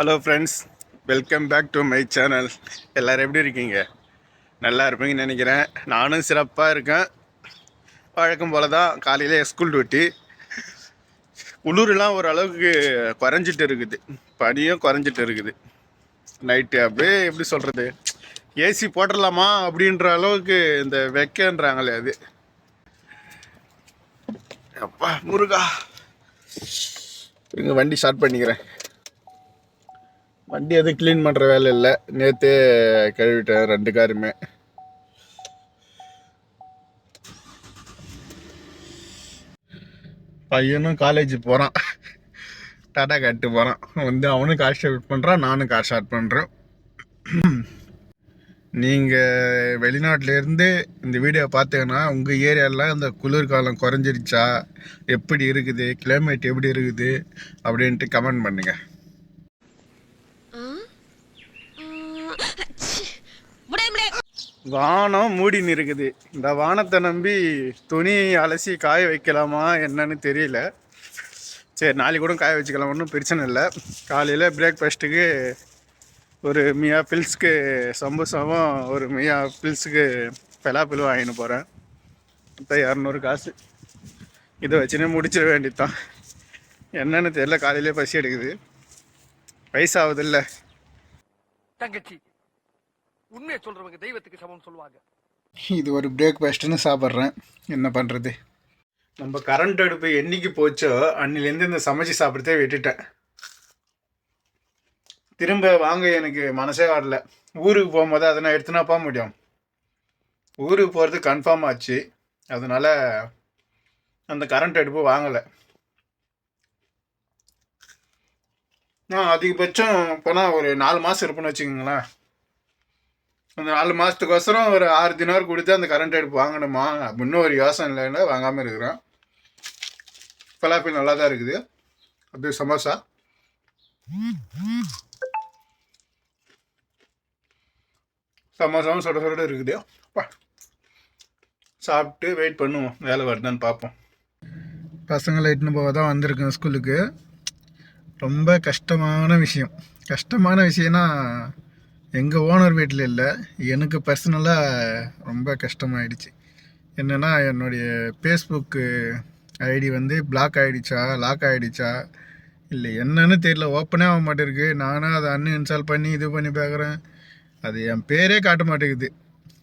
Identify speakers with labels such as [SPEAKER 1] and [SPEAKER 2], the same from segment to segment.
[SPEAKER 1] Hello friends welcome back to my channel எல்லோரும் எப்படி இருக்கீங்க? நல்லா இருப்பீங்கன்னு நினைக்கிறேன். நானும் சிறப்பாக இருக்கேன். வழக்கம் போல் தான் காலையில் ஸ்கூல் டியூட்டி குளிரெலாம் ஓரளவுக்கு குறைஞ்சிட்டு இருக்குது. பனியும் குறைஞ்சிட்டு இருக்குது. நைட்டு அப்படியே எப்படி சொல்கிறது ஏசி போட்டுடலாமா அப்படின்ற அளவுக்கு இந்த வெக்கன்றாங்களே அது. அப்பா முருகா. இருங்க வண்டி ஸ்டார்ட் பண்ணிக்கிறேன். வண்டி எதுவும் க்ளீன் பண்ணுற வேலை இல்லை. நேற்றே கழுவிட்டேன் ரெண்டு காருமே. பையனும் காலேஜ் போகிறான் டாடா கட்டு போகிறான் வந்து அவனும் கார் ஸ்டார்ட் பண்ணுறான் நானும் கார் ஸ்டார்ட் பண்ணுறேன் நீங்கள் வெளிநாட்டிலேருந்து இந்த வீடியோ பார்த்தீங்கன்னா உங்கள் ஏரியாலாம் இந்த குளிர்காலம் குறைஞ்சிருச்சா? எப்படி இருக்குது? கிளைமேட் எப்படி இருக்குது? அப்படின்ட்டு கமெண்ட் பண்ணுங்கள் வானம் மூடின்னு இருக்குது இந்த வானத்தை நம்பி துணி அலசி காய வைக்கலாமா என்னன்னு தெரியல. சரி நாளைக்கு கூட காய வச்சுக்கலாம் ஒன்றும் பிரச்சனை இல்லை. காலையில் பிரேக்ஃபாஸ்ட்டுக்கு ஒரு மியா பில்ஸ்க்கு சம்பூசாவும் ஒரு மியா பில்ஸுக்கு பெலாப்பில் வாங்கின்னு போகிறேன் இப்போ இரநூறு காசு. இதை வச்சுனே முடிச்சிட வேண்டியதான் என்னன்னு தெரியல காலையிலே பசி எடுக்குது. வயசாகுது இல்லை
[SPEAKER 2] தங்கச்சி உண்மையை சொல்றவங்க தெய்வத்துக்கு சமம் சொல்லுவாங்க.
[SPEAKER 1] இது ஒரு பிரேக்ஃபாஸ்ட்டுன்னு சாப்பிட்றேன். என்ன பண்ணுறது நம்ம கரண்ட் அடுப்பு என்னைக்கு போச்சோ அன்னிலேருந்து இந்த சமைச்சு சாப்பிட்றதே விட்டுட்டேன். திரும்ப வாங்க எனக்கு மனசே வரல. ஊருக்கு போகும்போது அதை நான் எடுத்துனா போக முடியும். ஊருக்கு போகிறது கன்ஃபார்ம் ஆச்சு. அதனால் அந்த கரண்ட் அடுப்பு வாங்கலை. நான் அதிகபட்சம் போனால் ஒரு நாலு மாதம் இருப்பேன்னு வச்சுக்கோங்களேன். அந்த நாலு மாதத்துக்கோசரம் ஒரு ஆறு தினார் கொடுத்து அந்த கரண்ட் அடுப்பு வாங்கணுமா அப்படின்னு ஒரு யோசனை இல்லைன்னா வாங்காமல் இருக்கிறோம். பலாப்பி நல்லா தான் இருக்குது. அப்படியே சமோசா. சமோசாவும் சுட சொட இருக்குது. சாப்பிட்டு வெயிட் பண்ணுவோம். வேலை வருதான்னு பார்ப்போம். பசங்களை இட்டுன்னு போக தான் வந்திருக்கேன் ஸ்கூலுக்கு ரொம்ப கஷ்டமான விஷயம். கஷ்டமான விஷயம்னா எங்கள் ஓனர் வீட்டில் இல்லை. எனக்கு பர்சனலாக ரொம்ப கஷ்டமாயிடுச்சு. என்னென்னா என்னுடைய ஃபேஸ்புக்கு ஐடி வந்து பிளாக் ஆகிடுச்சா லாக் ஆகிடுச்சா இல்லை என்னன்னு தெரியல. ஓப்பனே ஆக மாட்டேருக்கு நானும் அதை அன்னு இன்ஸ்டால் பண்ணி இது பண்ணி பார்க்குறேன். அது என் பேரே காட்ட மாட்டேங்குது.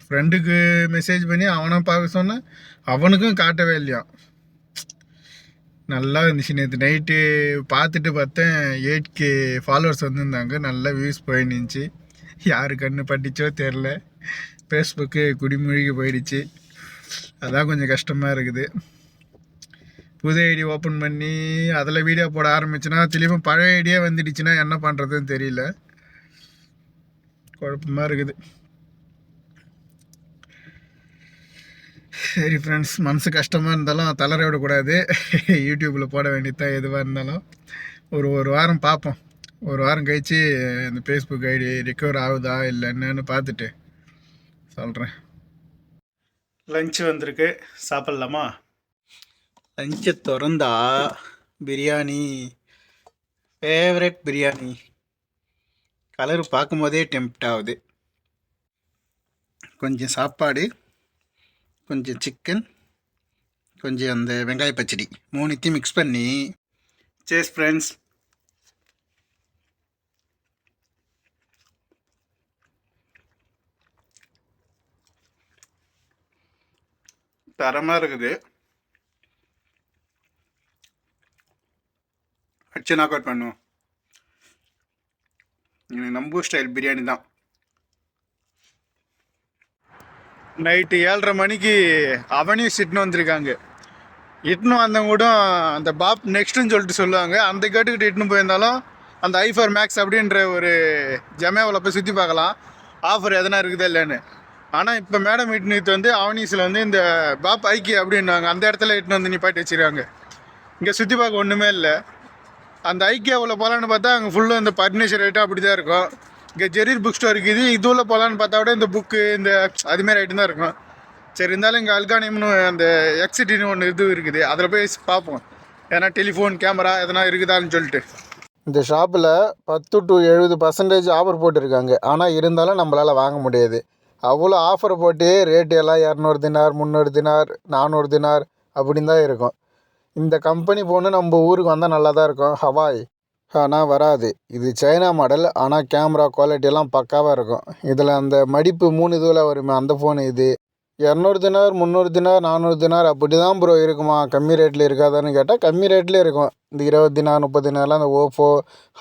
[SPEAKER 1] ஃப்ரெண்டுக்கு மெசேஜ் பண்ணி அவனை பார்க்க சொன்னேன். அவனுக்கும் காட்டவே இல்லையா? நல்லா இருந்துச்சு. நேற்று நைட்டு பார்த்துட்டு பார்த்தேன். எயிட் கே ஃபாலோவர்ஸ் வந்திருந்தாங்க. நல்லா வியூஸ் போயிருந்துச்சு யார் கண்ணு பட்டுச்சோ தெரில. ஃபேஸ்புக்கு குடிமொழிக்கு போயிடுச்சு. அதான் கொஞ்சம் கஷ்டமாக இருக்குது. புது ஐடி ஓப்பன் பண்ணி அதில் வீடியோ போட ஆரம்பிச்சுன்னா திரும்ப பழைய ஐடியா வந்துடுச்சுன்னா என்ன பண்ணுறதுன்னு தெரியல. குழப்பமாக இருக்குது. சரி ஃப்ரெண்ட்ஸ் மனசு கஷ்டமாக இருந்தாலும் தளர விடக்கூடாது. யூடியூப்பில் போட வேண்டியதான் எதுவாக இருந்தாலும். ஒரு ஒரு வாரம் பார்ப்போம். ஒரு வாரம் கழித்து இந்த ஃபேஸ்புக் ஐடி ரிகவர் ஆகுதா இல்லை என்னன்னு பார்த்துட்டு சொல்கிறேன் லஞ்சு வந்திருக்கு. சாப்பிட்லாமா? லஞ்சை திறந்தா பிரியாணி ஃபேவரட் பிரியாணி. கலர் பார்க்கும்போதே டெம்ப்ட் ஆகுது. கொஞ்சம் சாப்பாடு கொஞ்சம் சிக்கன் கொஞ்சம் அந்த வெங்காய பச்சடி மூணுத்தையும் மிக்ஸ் பண்ணி. சேஸ் ஃப்ரெண்ட்ஸ் தரமாக இருக்குது. அச்சு நாக் அவுட் பண்ணுவோம். எனக்கு நம்பூர் ஸ்டைல் பிரியாணி தான். நைட்டு ஏழரை மணிக்கு அவனையும் சிட்னு வந்திருக்காங்க. இட்டுன்னு வந்தவங்க கூட அந்த பாப் நெக்ஸ்ட்டுன்னு சொல்லிட்டு சொல்லுவாங்க. அந்த கேட்டுக்கிட்டு இட்டுன்னு போயிருந்தாலும் அந்த ஐஃபர் மேக்ஸ் அப்படின்ற ஒரு ஜமேவில் போய் சுற்றி பார்க்கலாம். ஆஃபர் எதனா இருக்குதா இல்லைன்னு ஆனால் இப்போ மேடம் இட்டுன்னு வந்து அவனீஸில் வந்து இந்த பாப் ஐக்கி அப்படின்னாங்க. அந்த இடத்துல இட்டுன்னு வந்து நிப்பாட்டி வச்சிருக்காங்க. இங்கே சுற்றி பார்க்க ஒன்றுமே இல்லை. அந்த ஐக்கியாவில் போகலான்னு பார்த்தா அங்கே ஃபுல்லாக இந்த பர்னிச்சர் ஐட்டம் அப்படி தான் இருக்கும். இங்கே ஜெரீர் புக் ஸ்டோர் இருக்குது. இது உள்ள போகலான்னு பார்த்தா விட இந்த புக்கு இந்த அதுமாரி ஐட்டம் தான் இருக்கும். சரி இருந்தாலும் இங்கே அல்கானியம்னு அந்த எக்ஸிட்டின்னு ஒன்று இது இருக்குது. அதில் போய் பார்ப்போம். ஏன்னா டெலிஃபோன் கேமரா எதனா இருக்குதான்னு சொல்லிட்டு. இந்த ஷாப்பில் பத்து டு எழுபது பர்சன்டேஜ் ஆஃபர் போட்டிருக்காங்க. ஆனால் இருந்தாலும் நம்மளால் வாங்க முடியாது. அவ்வளோ ஆஃபர் போட்டு ரேட்டு எல்லாம் இரநூறு தினார் முந்நூறு தினார் நானூறு தினார் அப்படின்னு தான் இருக்கும். இந்த கம்பெனி ஃபோனு நம்ம ஊருக்கு வந்தால் நல்லா தான் இருக்கும். ஹவாய். ஆனால் வராது. இது சைனா மாடல் ஆனால் கேமரா குவாலிட்டியெல்லாம் பக்காவாக இருக்கும். இதில் அந்த மடிப்பு மூணு இதுவில் வருமே அந்த ஃபோனு இது. இரநூறு தினார் முந்நூறு தினார் நானூறு தினார் அப்படி தான் ப்ரோ இருக்குமா? கம்மி ரேட்டில் இருக்காதான்னு கேட்டால் கம்மி ரேட்லேயே இருக்கும். இந்த இருபது தினார் முப்பது தினார்லாம் அந்த ஓப்போ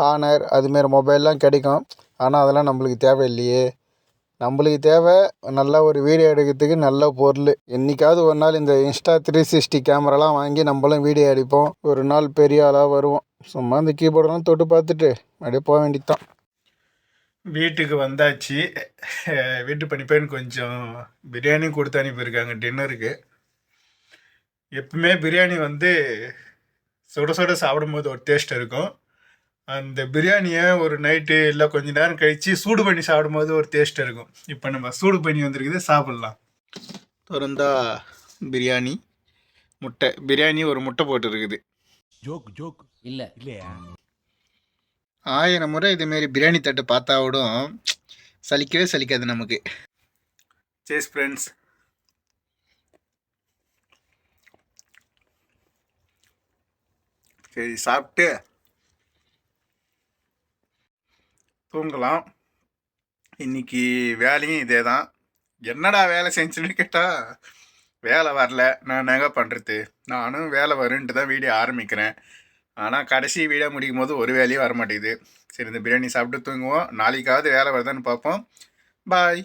[SPEAKER 1] ஹானர் அதுமாரி மொபைல்லாம் கிடைக்கும். ஆனால் அதெல்லாம் நம்மளுக்கு தேவையில்லையே. நம்மளுக்கு தேவை நல்ல ஒரு வீடியோ எடுக்கிறதுக்கு நல்ல பொருள். என்றைக்காவது ஒரு நாள் இந்த இன்ஸ்டா த்ரீ சிக்ஸ்டி கேமராலாம் வாங்கி நம்மளும் வீடியோ எடுப்போம். ஒரு நாள் பெரிய ஆளாக வருவோம். சும்மா இந்த கீபோர்டெலாம் தொட்டு பார்த்துட்டு அப்படியே போக வேண்டியதுதான். வீட்டுக்கு வந்தாச்சு. வீட்டு பணிப்பெண் கொஞ்சம் பிரியாணி கொடுத்து அனுப்பியிருக்காங்க டின்னருக்கு. எப்பவுமே பிரியாணி வந்து சுட சுட சாப்பிடும்போது ஒரு டேஸ்ட் இருக்கும். அந்த பிரியாணியை ஒரு நைட்டு இல்லை கொஞ்ச நேரம் கழித்து சூடு பண்ணி சாப்பிடும்போது ஒரு டேஸ்ட் இருக்கும். இப்போ நம்ம சூடு பண்ணி வந்திருக்குது சாப்பிட்லாம். திறந்தா பிரியாணி முட்டை. பிரியாணி ஒரு முட்டை போட்டுருக்குது.
[SPEAKER 3] Joke joke.
[SPEAKER 4] இல்ல.
[SPEAKER 3] இல்லையா?
[SPEAKER 1] ஆயிரம் முறை இதுமாரி பிரியாணி தட்டு பார்த்தா விடும் சலிக்கவே சலிக்காது நமக்கு. சேஸ் ஃப்ரெண்ட்ஸ் சரி சாப்பிட்டு தூங்கலாம். இன்னைக்கு வேலையும் இதே தான் என்னடா வேலை செஞ்சுன்னு கேட்டால் வேலை வரல. நான் என்னங்க பண்ணுறது நானும் வேலை வருன்ட்டு தான் வீடியோ ஆரம்பிக்கிறேன். ஆனால் கடைசி வீடியோ முடிக்கும் போது ஒரு வேலையும் வர மாட்டேங்குது சரி இந்த பிரியாணி சாப்பிட்டு தூங்குவோம். நாளைக்காவது வேலை வருதான்னு பார்ப்போம். பாய்.